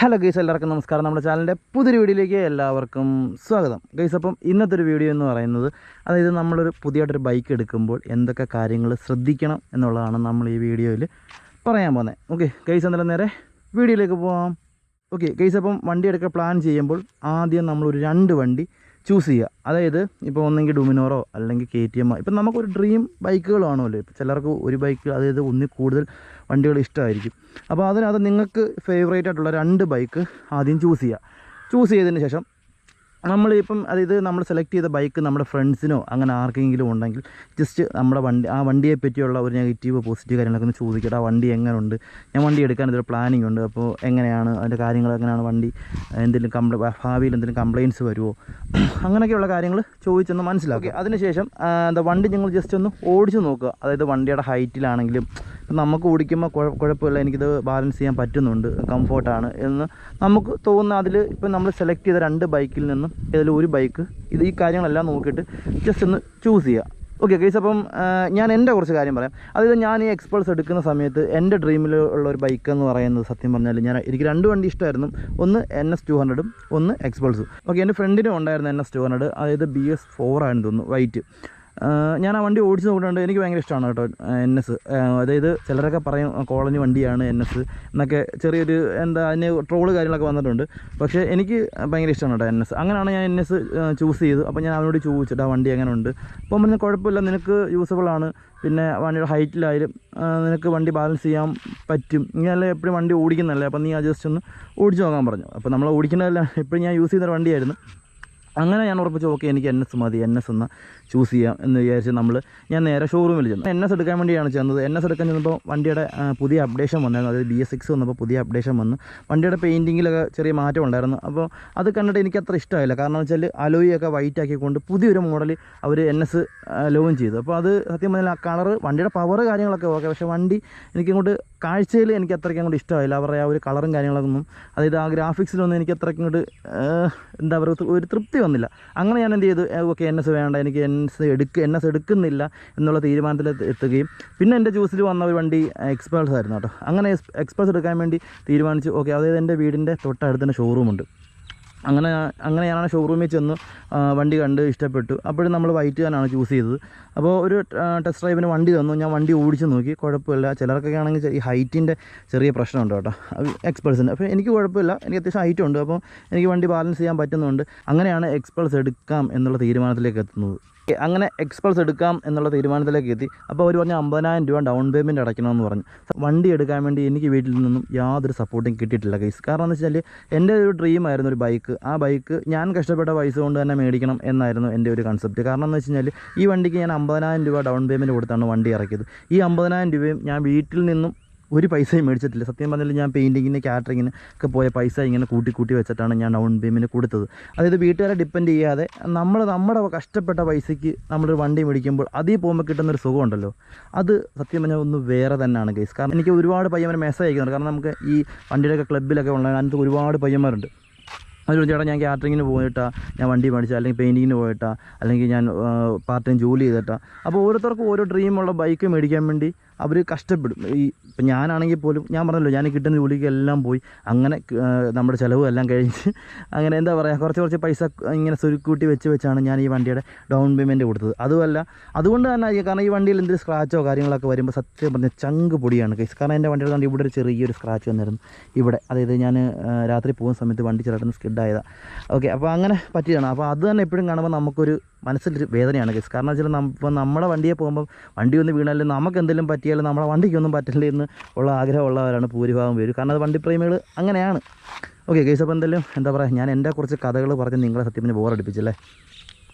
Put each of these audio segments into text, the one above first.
Hello guys എല്ലാവർക്കും നമസ്കാരം. നമ്മുടെ ചാനലിന്റെ പുതിയൊരു വീഡിയോയിലേക്ക് എല്ലാവർക്കും സ്വാഗതം. ഗൈസ് അപ്പം ഇന്നത്തെ ഒരു വീഡിയോ എന്ന് പറയുന്നത് അതായത് നമ്മളൊരു പുതിയതായിട്ടൊരു ബൈക്ക് എടുക്കുമ്പോൾ എന്തൊക്കെ കാര്യങ്ങൾ ശ്രദ്ധിക്കണം എന്നുള്ളതാണ് നമ്മൾ ഈ വീഡിയോയിൽ പറയാൻ പോകുന്നത്. ഓക്കെ ഗൈസ് എന്തായാലും നേരെ വീഡിയോയിലേക്ക് പോകാം ഓക്കെ ഗൈസ് അപ്പം വണ്ടി എടുക്കാൻ പ്ലാൻ ചെയ്യുമ്പോൾ ആദ്യം നമ്മളൊരു രണ്ട് വണ്ടി ചൂസ് ചെയ്യുക. അതായത് ഇപ്പോൾ ഒന്നെങ്കിൽ ഡുമിനോറോ അല്ലെങ്കിൽ കെ ടി എമ്മോ ഇപ്പം നമുക്കൊരു ഡ്രീം ബൈക്കുകൾ കാണുമല്ലോ ചിലർക്ക് ഒരു ബൈക്ക് അതായത് ഒന്നിൽ കൂടുതൽ വണ്ടികൾ ഇഷ്ടമായിരിക്കും. അപ്പോൾ അതിനകത്ത് നിങ്ങൾക്ക് ഫേവറേറ്റ് ആയിട്ടുള്ള രണ്ട് ബൈക്ക് ആദ്യം ചൂസ് ചെയ്യുക. ചൂസ് ചെയ്തതിന് ശേഷം നമ്മളിപ്പം അതായത് നമ്മൾ സെലക്ട് ചെയ്ത ബൈക്ക് നമ്മുടെ ഫ്രണ്ട്സിനോ അങ്ങനെ ആർക്കെങ്കിലും ഉണ്ടെങ്കിൽ ജസ്റ്റ് നമ്മുടെ വണ്ടി ആ വണ്ടിയെ പറ്റിയുള്ള ഒരു നെഗറ്റീവ് പോസിറ്റീവ് കാര്യങ്ങളൊക്കെ ഒന്ന് ചോദിക്കട്ടെ ആ വണ്ടി എങ്ങനെയുണ്ട് ഞാൻ വണ്ടി എടുക്കാൻ ഇതൊരു പ്ലാനിങ് ഉണ്ട്. അപ്പോൾ എങ്ങനെയാണ് അതിന്റെ കാര്യങ്ങൾ എങ്ങനെയാണ് വണ്ടി എന്തെങ്കിലും കംപ്ല ഭാവിയിൽ എന്തെങ്കിലും കംപ്ലയിൻസ് വരുമോ? അങ്ങനെയൊക്കെയുള്ള കാര്യങ്ങൾ ചോദിച്ചൊന്ന് മനസ്സിലാക്കി അതിനുശേഷം എന്താ വണ്ടി ഞങ്ങൾ ജസ്റ്റ് ഒന്ന് ഓടിച്ചു നോക്കുക. അതായത് വണ്ടിയുടെ ഹൈറ്റിലാണെങ്കിലും നമുക്ക് ഓടിക്കുമ്പോൾ കുഴ കുഴപ്പമില്ല എനിക്കിത് ബാലൻസ് ചെയ്യാൻ പറ്റുന്നുണ്ട് കംഫോർട്ടാണ് എന്ന് നമുക്ക് തോന്നുന്ന അതിൽ ഇപ്പം നമ്മൾ സെലക്ട് ചെയ്ത രണ്ട് ബൈക്കിൽ നിന്നും ഏതെങ്കിലും ഒരു ബൈക്ക് ഇത് ഈ കാര്യങ്ങളെല്ലാം നോക്കിയിട്ട് ജസ്റ്റ് ഒന്ന് ചൂസ് ചെയ്യുക ഓക്കെ കേസ് അപ്പം ഞാൻ എന്റെ കുറച്ച് കാര്യം പറയാം. അതായത് ഞാൻ ഈ എക്സ്പൾസ് എടുക്കുന്ന സമയത്ത് എന്റെ ഡ്രീമിൽ ഉള്ള ഒരു ബൈക്ക് എന്ന് പറയുന്നത് സത്യം പറഞ്ഞാൽ ഞാൻ എനിക്ക് രണ്ട് വണ്ടി ഇഷ്ടമായിരുന്നു. ഒന്ന് എൻ എസ് ടു ഹൺഡ്രഡും ഒന്ന് എക്സ്പൾസും ഓക്കെ എന്റെ ഫ്രണ്ടിനും ഉണ്ടായിരുന്നു എൻ എസ് ടു ഹൺഡ്രഡ് അതായത് ബി എസ് ഫോർ ആണെന്ന് തോന്നുന്നു വൈറ്റ് ഞാൻ ആ വണ്ടി ഓടിച്ചു നോക്കുന്നുണ്ട് എനിക്ക് ഭയങ്കര ഇഷ്ടമാണ് കേട്ടോ എൻ എസ് അതായത് ചിലരൊക്കെ പറയും കോളനി വണ്ടിയാണ് എൻ എസ് എന്നൊക്കെ ചെറിയൊരു എന്താ അതിന് ട്രോൾ കാര്യങ്ങളൊക്കെ വന്നിട്ടുണ്ട്. പക്ഷേ എനിക്ക് ഭയങ്കര ഇഷ്ടമാണ് കേട്ടോ എൻ എസ് അങ്ങനെയാണ് ഞാൻ എൻ എസ് ചൂസ് ചെയ്തു അപ്പോൾ ഞാൻ അവനോട് ചോദിച്ചിട്ട് ആ വണ്ടി അങ്ങനെ ഉണ്ട്. അപ്പോൾ പറഞ്ഞ കുഴപ്പമില്ല നിനക്ക് യൂസബിൾ ആണ്. പിന്നെ വണ്ടിയുടെ ഹൈറ്റിലായാലും നിനക്ക് വണ്ടി ബാലൻസ് ചെയ്യാൻ പറ്റും. ഇങ്ങനെയല്ല എപ്പോഴും വണ്ടി ഓടിക്കുന്നതല്ലേ? അപ്പോൾ നീ ആ ജസ്റ്റ് ഒന്ന് ഓടിച്ച് നോക്കാൻ പറഞ്ഞു. അപ്പോൾ നമ്മൾ ഓടിക്കുന്നതല്ല എപ്പോഴും ഞാൻ യൂസ് ചെയ്യുന്ന വണ്ടിയായിരുന്നു. അങ്ങനെ ഞാൻ ഉറപ്പിച്ച് ഓക്കെ എനിക്ക് എൻ എസ് മതി എൻ എസ് എന്ന് ചൂസ് ചെയ്യാം എന്ന് വിചാരിച്ച് നമ്മൾ ഞാൻ നേരെ ഷോറൂമിൽ ചെന്നു. എൻ എസ് എടുക്കാൻ വേണ്ടിയാണ് ചെന്നത്. എൻ എസ് എടുക്കാൻ ചെന്നപ്പോൾ വണ്ടിയുടെ പുതിയ അപ്ഡേഷൻ വന്നായിരുന്നു. അതായത് ബി എസ് സിക്സ് വന്നപ്പോൾ പുതിയ അപ്ഡേഷൻ വന്നു. വണ്ടിയുടെ പെയിന്റിങ്ങിലൊക്കെ ചെറിയ മാറ്റം ഉണ്ടായിരുന്നു. അപ്പോൾ അത് കണ്ടിട്ട് എനിക്ക് അത്ര ഇഷ്ടമായില്ല. കാരണം വെച്ചാൽ അലോയിയൊക്കെ വൈറ്റ് ആക്കിക്കൊണ്ട് പുതിയൊരു മോഡൽ അവർ എൻ എസ് ലോഞ്ച് ചെയ്തു. അപ്പോൾ അത് സത്യം പറഞ്ഞാൽ ആ കളറ് വണ്ടിയുടെ പവർ കാര്യങ്ങളൊക്കെ ഓക്കെ പക്ഷേ വണ്ടി എനിക്കിങ്ങോട്ട് കാഴ്ചയിൽ എനിക്ക് അത്രയ്ക്ക് അങ്ങോട്ട് ഇഷ്ടമായില്ല. അവരുടെ ആ ഒരു കളറും കാര്യങ്ങളൊന്നും. അതായത് ആ ഗ്രാഫിക്സിലൊന്നും എനിക്ക് അത്രയ്ക്ക് ഇങ്ങോട്ട് എന്താ പറയുക ഒരു തൃപ്തി വന്നില്ല. അങ്ങനെ ഞാൻ എന്ത് ചെയ്തു? ഓക്കെ എൻ എസ് വേണ്ട എനിക്ക് എൻ എസ് എടുക്ക എൻ എസ് എടുക്കുന്നില്ല എന്നുള്ള തീരുമാനത്തിൽ എത്തുകയും പിന്നെ എന്റെ ജ്യൂസിൽ വന്ന ഒരു വണ്ടി എക്സ്പ്രസ് ആയിരുന്നു കേട്ടോ. അങ്ങനെ എക്സ്പ്രസ് എടുക്കാൻ വേണ്ടി തീരുമാനിച്ചു. ഓക്കെ അതായത് എന്റെ വീടിന്റെ തൊട്ടടുത്ത് തന്നെ ഷോറൂമുണ്ട് അങ്ങനെ അങ്ങനെ ഞാനാണ് ഷോറൂമിൽ ചെന്ന് വണ്ടി കണ്ട് ഇഷ്ടപ്പെട്ടു. അപ്പോഴും നമ്മൾ വൈറ്റ് തന്നെയാണ് ചൂസ് ചെയ്തത്. അപ്പോൾ ഒരു ടെസ്റ്റ് ഡ്രൈവിന് വണ്ടി തന്നു. ഞാൻ വണ്ടി ഓടിച്ച് നോക്കി. കുഴപ്പമില്ല. ചിലർക്കൊക്കെ ആണെങ്കിൽ ഈ ഹൈറ്റിന്റെ ചെറിയ പ്രശ്നമുണ്ട് കേട്ടോ. എക്സ്പൾസിന്റെ അപ്പോൾ എനിക്ക് കുഴപ്പമില്ല. എനിക്ക് അത്യാവശ്യം ഹൈറ്റ് ഉണ്ട്. അപ്പോൾ എനിക്ക് വണ്ടി ബാലൻസ് ചെയ്യാൻ പറ്റുന്നുണ്ട്. അങ്ങനെയാണ് എക്സ്പൾസ് എടുക്കാം എന്നുള്ള തീരുമാനത്തിലേക്ക് എത്തുന്നത്. അങ്ങനെ എക്സ്പ്രസ് എടുക്കാം എന്നുള്ള തീരുമാനത്തിലേക്ക് എത്തി. അപ്പോൾ അവർ പറഞ്ഞ അമ്പതിനായിരം രൂപ ഡൗൺ പേയ്മെന്റ് അടയ്ക്കണമെന്ന് പറഞ്ഞു. വണ്ടി എടുക്കാൻ വേണ്ടി എനിക്ക് വീട്ടിൽ നിന്നും യാതൊരു സപ്പോർട്ടും കിട്ടിയിട്ടില്ല ഗൈസ് കാരണം എന്ന് വെച്ചാൽ എന്റെ ഒരു ഡ്രീം ആയിരുന്നു ഒരു ബൈക്ക് ആ ബൈക്ക് ഞാൻ കഷ്ടപ്പെട്ട പൈസ കൊണ്ട് തന്നെ മേടിക്കണം എന്നായിരുന്നു എന്റെ ഒരു കൺസെപ്റ്റ് കാരണം എന്ന് വെച്ച് കഴിഞ്ഞാൽ ഈ വണ്ടിക്ക് ഞാൻ അമ്പതിനായിരം രൂപ ഡൗൺ പേയ്മെന്റ് കൊടുത്താണ് വണ്ടി ഇറക്കിയത്. ഈ അമ്പതിനായിരം രൂപയും ഞാൻ വീട്ടിൽ നിന്നും ഒരു പൈസയും മേടിച്ചിട്ടില്ല. സത്യം പറഞ്ഞാൽ ഞാൻ പെയിന്റിങ്ങിന് കാറ്ററിങ്ങിന് ഒക്കെ പോയ പൈസ ഇങ്ങനെ കൂട്ടി കൂട്ടി വെച്ചിട്ടാണ് ഞാൻ ഡൗൺ പേയ്മെന്റ് കൊടുത്തത്. അതായത് വീട്ടുകാരെ ഡിപ്പെൻഡ് ചെയ്യാതെ നമ്മൾ നമ്മുടെ കഷ്ടപ്പെട്ട പൈസയ്ക്ക് നമ്മളൊരു വണ്ടി മേടിക്കുമ്പോൾ അതിൽ പോകുമ്പോൾ കിട്ടുന്നൊരു സുഖമുണ്ടല്ലോ. അത് സത്യം പറഞ്ഞാൽ ഒന്ന് വേറെ തന്നെയാണ് കേസ് കാരണം എനിക്ക് ഒരുപാട് പയ്യന്മാർ മെസ്സേജ് അയക്കുന്നുണ്ട്. കാരണം നമുക്ക് ഈ വണ്ടിയുടെയൊക്കെ ക്ലബ്ബിലൊക്കെ ഉള്ള അതിനകത്ത് ഒരുപാട് പയ്യന്മാരുണ്ട്. അതിൽ ചേട്ടാ ഞാൻ കാറ്ററിങ്ങിന് പോയിട്ടാ ഞാൻ വണ്ടി മേടിച്ചാൽ അല്ലെങ്കിൽ പെയിന്റിങ്ങിന് പോയിട്ടാ അല്ലെങ്കിൽ ഞാൻ പാർട്ട് ടൈം ജോലി ചെയ്തിട്ടാ. അപ്പോൾ ഓരോരുത്തർക്കും ഓരോ ഡ്രീമുള്ള ബൈക്ക് മേടിക്കാൻ വേണ്ടി അവർ കഷ്ടപ്പെടും. ഈ ഇപ്പം ഞാനാണെങ്കിൽ പോലും ഞാൻ പറഞ്ഞല്ലോ ഞാൻ കിട്ടുന്ന ജോലിക്ക് എല്ലാം പോയി. അങ്ങനെ നമ്മുടെ ചിലവും എല്ലാം കഴിഞ്ഞ് അങ്ങനെ എന്താ പറയുക കുറച്ച് കുറച്ച് പൈസ ഇങ്ങനെ സുരുക്കൂട്ടി വെച്ച് വെച്ചാണ് ഞാൻ ഈ വണ്ടിയുടെ ഡൗൺ പേയ്മെന്റ് കൊടുത്തത്. അതുമല്ല അതുകൊണ്ട് തന്നെ കാരണം ഈ വണ്ടിയിൽ എന്തെങ്കിലും സ്ക്രാച്ചോ കാര്യങ്ങളൊക്കെ വരുമ്പോൾ സത്യം പറഞ്ഞാൽ ചങ്ക് പൊടിയാണ് കേസ് കാരണം എന്റെ വണ്ടിയുടെ കണ്ട് ഇവിടെ ഒരു ചെറിയൊരു സ്ക്രാച്ച് വന്നിരുന്നു. ഇവിടെ അതായത് ഞാൻ രാത്രി പോകുന്ന സമയത്ത് വണ്ടി ചെറുതായിട്ട് സ്കിഡായതാണ് ഓക്കെ അപ്പോൾ അങ്ങനെ പറ്റിയതാണ്. അപ്പോൾ അത് തന്നെ എപ്പോഴും കാണുമ്പോൾ നമുക്കൊരു മനസ്സിലൊരു വേദനയാണ് കേസ് കാരണം വെച്ചാൽ നമ്മുടെ വണ്ടിയെ പോകുമ്പോൾ വണ്ടി ഒന്ന് വീണാലും നമുക്ക് എന്തെങ്കിലും പറ്റിയാലും നമ്മളെ വണ്ടിക്കൊന്നും പറ്റില്ല എന്ന് ഉള്ള ആഗ്രഹമുള്ളവരാണ് ഭൂരിഭാഗം പേര്. കാരണം അത് വണ്ടി പ്രേമികൾ അങ്ങനെയാണ്. ഓക്കെ കേസ് അപ്പോൾ എന്തായാലും എന്താ പറയുക ഞാൻ എന്റെ കുറച്ച് കഥകൾ പറഞ്ഞ് നിങ്ങളെ സത്യം പറഞ്ഞ് ബോറടിപ്പിച്ചല്ലേ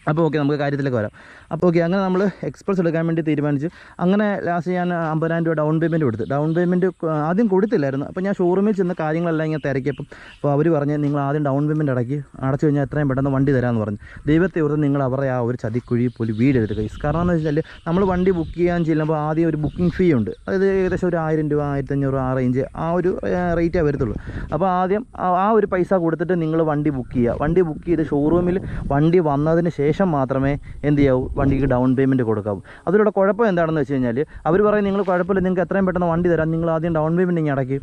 അപ്പോൾ ഓക്കെ നമുക്ക് കാര്യത്തിലേക്ക് വരാം. അപ്പോൾ ഓക്കെ അങ്ങനെ നമ്മൾ എക്സ്പ്രസ് എടുക്കാൻ വേണ്ടി തീരുമാനിച്ചു. അങ്ങനെ ലാസ്റ്റ് ഞാൻ അമ്പതിനായിരം രൂപ ഡൗൺ പേയ്മെന്റ് കൊടുത്തു. ഡൗൺ പേയ്മെന്റ് ആദ്യം കൊടുത്തില്ലായിരുന്നു. അപ്പോൾ ഞാൻ ഷോറൂമിൽ ചെന്ന് കാര്യങ്ങളെല്ലാം ഇങ്ങനെ തിരക്കിയപ്പം അപ്പോൾ അവർ പറഞ്ഞ് നിങ്ങൾ ആദ്യം ഡൗൺ പേയ്മെന്റ് അടക്കി. അടച്ചു കഴിഞ്ഞാൽ എത്രയും പെട്ടെന്ന് വണ്ടി തരാമെന്ന് പറഞ്ഞു. ദൈവത്തെ ഓർത്ത് നിങ്ങൾ അവരുടെ ആ ഒരു ചതിക്കുഴി പോലും വീടെടുത്ത് കൈസ് കാരണം എന്ന് വെച്ചാൽ നമ്മൾ വണ്ടി ബുക്ക് ചെയ്യാൻ ചെല്ലുമ്പോൾ ആദ്യം ഒരു ബുക്കിംഗ് ഫീ ഉണ്ട്. അതായത് ഏകദേശം ഒരു ആയിരം രൂപ ആയിരത്തഞ്ഞൂറ് ആ റേഞ്ച് ആ ഒരു റേറ്റേ വരത്തുള്ളൂ. അപ്പോൾ ആദ്യം ആ- ഒരു പൈസ കൊടുത്തിട്ട് നിങ്ങൾ വണ്ടി ബുക്ക് ചെയ്യുക വണ്ടി ബുക്ക് ചെയ്ത് ഷോറൂമിൽ വണ്ടി വന്നതിന് ശേഷം മാത്രമേ എന്ത് ചെയ്യാവൂ? വണ്ടിക്ക് ഡൗൺ പേയ്മെന്റ് കൊടുക്കാവൂ. അതിലൂടെ കുഴപ്പം എന്താണെന്ന് വെച്ച് കഴിഞ്ഞാൽ അവർ പറയും നിങ്ങൾ കുഴപ്പമില്ല നിങ്ങൾക്ക് എത്രയും പെട്ടെന്ന് വണ്ടി തരാം നിങ്ങൾ ആദ്യം ഡൗൺ പേയ്മെന്റ് ഇങ്ങനെ അടക്കി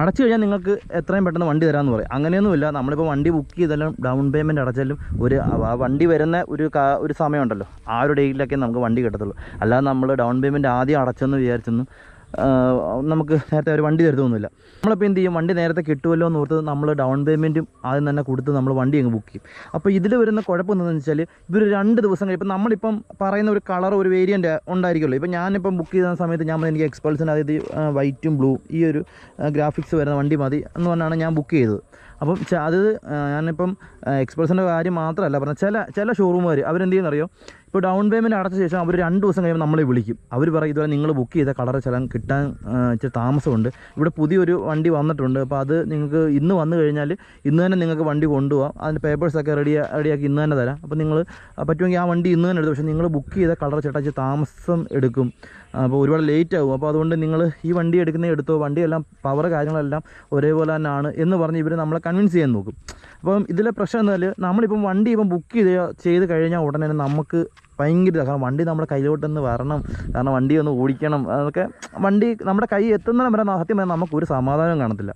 അടച്ചു കഴിഞ്ഞാൽ നിങ്ങൾക്ക് എത്രയും പെട്ടെന്ന് വണ്ടി തരാമെന്ന് പറയും. അങ്ങനെയൊന്നുമില്ല നമ്മളിപ്പോൾ വണ്ടി ബുക്ക് ചെയ്താലും ഡൗൺ പേയ്മെന്റ് അടച്ചാലും ഒരു വണ്ടി വരുന്ന ഒരു ഒരു സമയമുണ്ടല്ലോ. ആ ഒരു ഡേറ്റിലൊക്കെ നമുക്ക് വണ്ടി കിട്ടത്തുള്ളൂ. അല്ലാതെ നമ്മൾ ഡൗൺ പേയ്മെന്റ് ആദ്യം അടച്ചെന്ന് വിചാരിച്ചൊന്നും നമുക്ക് നേരത്തെ ഒരു വണ്ടി തരുത്തൊന്നുമില്ല നമ്മളിപ്പോൾ എന്ത് ചെയ്യും? വണ്ടി നേരത്തെ കിട്ടുമല്ലോ എന്ന് ഓർത്ത് നമ്മൾ ഡൗൺ പേയ്മെന്റും ആദ്യം തന്നെ കൊടുത്ത് നമ്മൾ വണ്ടി അങ്ങ് ബുക്ക് ചെയ്യും. അപ്പോൾ ഇതിൽ വരുന്ന കുഴപ്പം എന്താണെന്ന് വെച്ചാൽ ഇവർ രണ്ട് ദിവസം കഴിയും. ഇപ്പം നമ്മളിപ്പം പറയുന്ന ഒരു കളർ ഒരു വേരിയന്റ് ഉണ്ടായിരിക്കുമല്ലോ. ഇപ്പം ഞാനിപ്പം ബുക്ക് ചെയ്ത സമയത്ത് ഞാൻ എനിക്ക് എക്സ്പൾസിന് അതായത് വൈറ്റും ബ്ലൂ ഈ ഒരു ഗ്രാഫിക്സ് വരുന്ന വണ്ടി മതി എന്ന് പറഞ്ഞാണ് ഞാൻ ബുക്ക് ചെയ്തത്. അപ്പം അത് ഞാനിപ്പം എക്സ്പ്രസിന്റെ കാര്യം മാത്രമല്ല പറഞ്ഞ ചില ചില ഷോറൂമുകാർ അവരെന്ത് ചെയ്യുന്നറിയോ ഇപ്പോൾ ഡൗൺ പേയ്മെന്റ് അടച്ച ശേഷം അവർ രണ്ട് ദിവസം കഴിയുമ്പോൾ നമ്മളെ വിളിക്കും. അവർ പറയും ഇതുവരെ നിങ്ങൾ ബുക്ക് ചെയ്ത കളർ ചില കിട്ടാൻ ഇച്ചിരി താമസമുണ്ട്. ഇവിടെ പുതിയൊരു വണ്ടി വന്നിട്ടുണ്ട്. അപ്പോൾ അത് നിങ്ങൾക്ക് ഇന്ന് വന്നു കഴിഞ്ഞാൽ ഇന്ന് തന്നെ നിങ്ങൾക്ക് വണ്ടി കൊണ്ടുപോകാം അതിന്റെ പേപ്പേഴ്സൊക്കെ റെഡി റെഡിയാക്കി ഇന്ന് തന്നെ തരാം. അപ്പോൾ നിങ്ങൾ പറ്റുമെങ്കിൽ ആ വണ്ടി ഇന്ന് തന്നെ എടുത്തു. പക്ഷേ നിങ്ങൾ ബുക്ക് ചെയ്ത കളർ ചേട്ടാ താമസം എടുക്കും. അപ്പോൾ ഒരുപാട് ലേറ്റ് ആകും അപ്പോൾ അതുകൊണ്ട് നിങ്ങൾ ഈ വണ്ടി എടുക്കുന്ന എടുത്തോ വണ്ടിയെല്ലാം പവർ കാര്യങ്ങളെല്ലാം ഒരേപോലെ തന്നെയാണ് എന്ന് പറഞ്ഞ് ഇവർ നമ്മളെ കൺവിൻസ് ചെയ്യാൻ നോക്കും. അപ്പം ഇതിലെ പ്രശ്നം എന്നാൽ നമ്മളിപ്പം വണ്ടി ഇപ്പം ബുക്ക് ചെയ്ത് ചെയ്ത് കഴിഞ്ഞാൽ ഉടനെ തന്നെ നമുക്ക് ഭയങ്കര. കാരണം വണ്ടി നമ്മുടെ കയ്യിലോട്ടൊന്ന് വരണം. കാരണം വണ്ടി ഒന്ന് ഓടിക്കണം. അതൊക്കെ വണ്ടി നമ്മുടെ കൈ എത്തുന്നതിന് വരെ സത്യം പറഞ്ഞാൽ നമുക്ക് ഒരു സമാധാനം കാണത്തില്ല.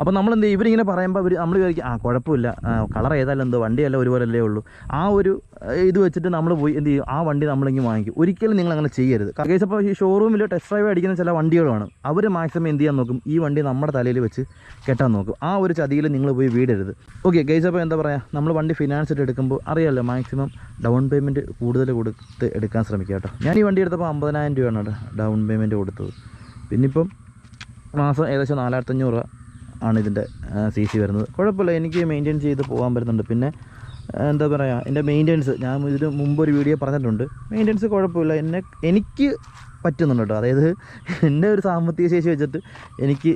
അപ്പോൾ നമ്മൾ എന്ത് ഇവരിങ്ങനെ പറയുമ്പോൾ അവർ നമ്മൾ വിചാരിക്കും ആ കുഴപ്പമില്ല. കളർ ഏതായാലും എന്തോ വണ്ടിയല്ല ഒരുപോലല്ലേ ഉള്ളൂ. ആ ഒരു ഇത് വെച്ചിട്ട് നമ്മൾ പോയി എന്ത് ചെയ്യും? ആ വണ്ടി നമ്മളെങ്കിൽ വാങ്ങിക്കും. ഒരിക്കലും നിങ്ങൾ അങ്ങനെ ചെയ്യരുത്. കേസ് അപ്പോൾ ഈ ഷോറൂമിൽ ടെസ്റ്റ് ഡ്രൈവ് അടിക്കുന്ന ചില വണ്ടികളാണ് അവർ മാക്സിമം എന്ത് ചെയ്യാൻ നോക്കും? ഈ വണ്ടി നമ്മുടെ തലയിൽ വെച്ച് കെട്ടാൻ നോക്കും. ആ ഒരു ചതിയിൽ നിങ്ങൾ പോയി വീടരുത്. ഓക്കെ ഗൈസ് അപ്പോൾ എന്താ പറയുക നമ്മൾ വണ്ടി ഫിനാൻസ് ഇട്ട് എടുക്കുമ്പോൾ അറിയാമല്ലോ മാക്സിമം ഡൗൺ പേയ്മെന്റ് കൂടുതൽ കൊടുത്ത് എടുക്കാൻ ശ്രമിക്കുക കേട്ടോ. ഞാൻ ഈ വണ്ടി എടുത്തപ്പോൾ അമ്പതിനായിരം രൂപയാണ് ഡൗൺ പേയ്മെന്റ് കൊടുത്തത്. പിന്നിപ്പം മാസം ഏകദേശം നാലായിരത്തഞ്ഞൂറ് രൂപ ആണ് ഇതിന്റെ സി സി വരുന്നത്. കുഴപ്പമില്ല എനിക്ക് മെയിന്റെയിൻ ചെയ്ത് പോകാൻ പറ്റുന്നുണ്ട്. പിന്നെ എന്താ പറയുക എന്റെ മെയിന്റെനൻസ് ഞാൻ ഇതിന് മുമ്പ് ഒരു വീഡിയോ പറഞ്ഞിട്ടുണ്ട്. മെയിന്റെനൻസ് കുഴപ്പമില്ല. എന്നെ എനിക്ക് പറ്റുന്നുണ്ട് കേട്ടോ. അതായത് എന്റെ ഒരു സാമ്പത്തിക ശേഷി വെച്ചിട്ട് എനിക്ക്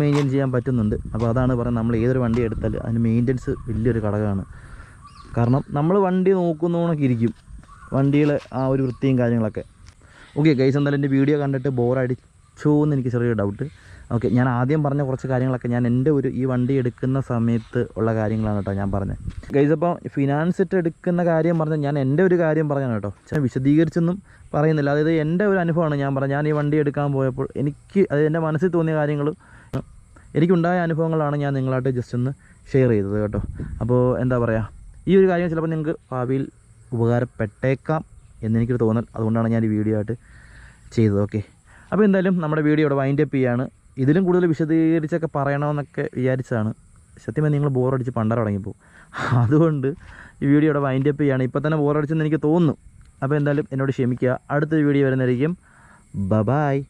മെയിന്റെയിൻ ചെയ്യാൻ പറ്റുന്നുണ്ട്. അപ്പോൾ അതാണ് പറയുന്നത് നമ്മൾ ഏതൊരു വണ്ടി എടുത്താലും അതിന് മെയിന്റെനൻസ് വലിയൊരു ഘടകമാണ്. കാരണം നമ്മൾ വണ്ടി നോക്കുന്നോണൊക്കെ ഇരിക്കും. വണ്ടിയുടെ ആ ഒരു വൃത്തിയും കാര്യങ്ങളൊക്കെ. ഓക്കെ ഗൈസ് എന്തായാലും എന്റെ വീഡിയോ കണ്ടിട്ട് ബോറടിച്ചു എന്ന് എനിക്ക് ചെറിയൊരു ഡൗട്ട് ഓക്കെ ഞാൻ ആദ്യം പറഞ്ഞ കുറച്ച് കാര്യങ്ങളൊക്കെ ഞാൻ എന്റെ ഒരു ഈ വണ്ടി എടുക്കുന്ന സമയത്ത് ഉള്ള കാര്യങ്ങളാണ് കേട്ടോ ഞാൻ പറഞ്ഞത്. ഗൈസ് അപ്പോൾ ഫിനാൻസ് ഇട്ട് എടുക്കുന്ന കാര്യം പറഞ്ഞാൽ ഞാൻ എന്റെ ഒരു കാര്യം പറഞ്ഞാണ് കേട്ടോ. ഞാൻ വിശദീകരിച്ചൊന്നും പറയുന്നില്ല. അതായത് എന്റെ ഒരു അനുഭവമാണ് ഞാൻ പറഞ്ഞത്. ഞാൻ ഈ വണ്ടി എടുക്കാൻ പോയപ്പോൾ എനിക്ക് അതായത് എന്റെ മനസ്സിൽ തോന്നിയ കാര്യങ്ങൾ എനിക്കുണ്ടായ അനുഭവങ്ങളാണ് ഞാൻ നിങ്ങളായിട്ട് ജസ്റ്റ് ഒന്ന് ഷെയർ ചെയ്തത് കേട്ടോ. അപ്പോൾ എന്താ പറയുക ഈ ഒരു കാര്യം ചിലപ്പോൾ നിങ്ങൾക്ക് ഭാവിയിൽ ഉപകാരപ്പെട്ടേക്കാം എന്നെനിക്കൊരു തോന്നൽ. അതുകൊണ്ടാണ് ഞാൻ ഈ വീഡിയോ ആയിട്ട് ചെയ്തത്. ഓക്കെ അപ്പോൾ എന്തായാലും നമ്മുടെ വീഡിയോ ഇവിടെ വൈൻഡ് അപ്പ് ചെയ്യാണ്. ഇതിലും കൂടുതൽ വിശദീകരിച്ചൊക്കെ പറയണമെന്നൊക്കെ വിചാരിച്ചതാണ്. സത്യമായി നിങ്ങൾ ബോറടിച്ച് പണ്ടറ തുടങ്ങിപ്പോൾ അതുകൊണ്ട് ഈ വീഡിയോ ഇവിടെ വൈൻഡ് അപ്പ് ചെയ്യാണ്. ഇപ്പോൾ തന്നെ ബോറടിച്ചെന്ന് എനിക്ക് തോന്നുന്നു. അപ്പോൾ എന്തായാലും എന്നോട് ക്ഷമിക്കുക. അടുത്തൊരു വീഡിയോ വരുന്നതായിരിക്കും. Bye-bye bye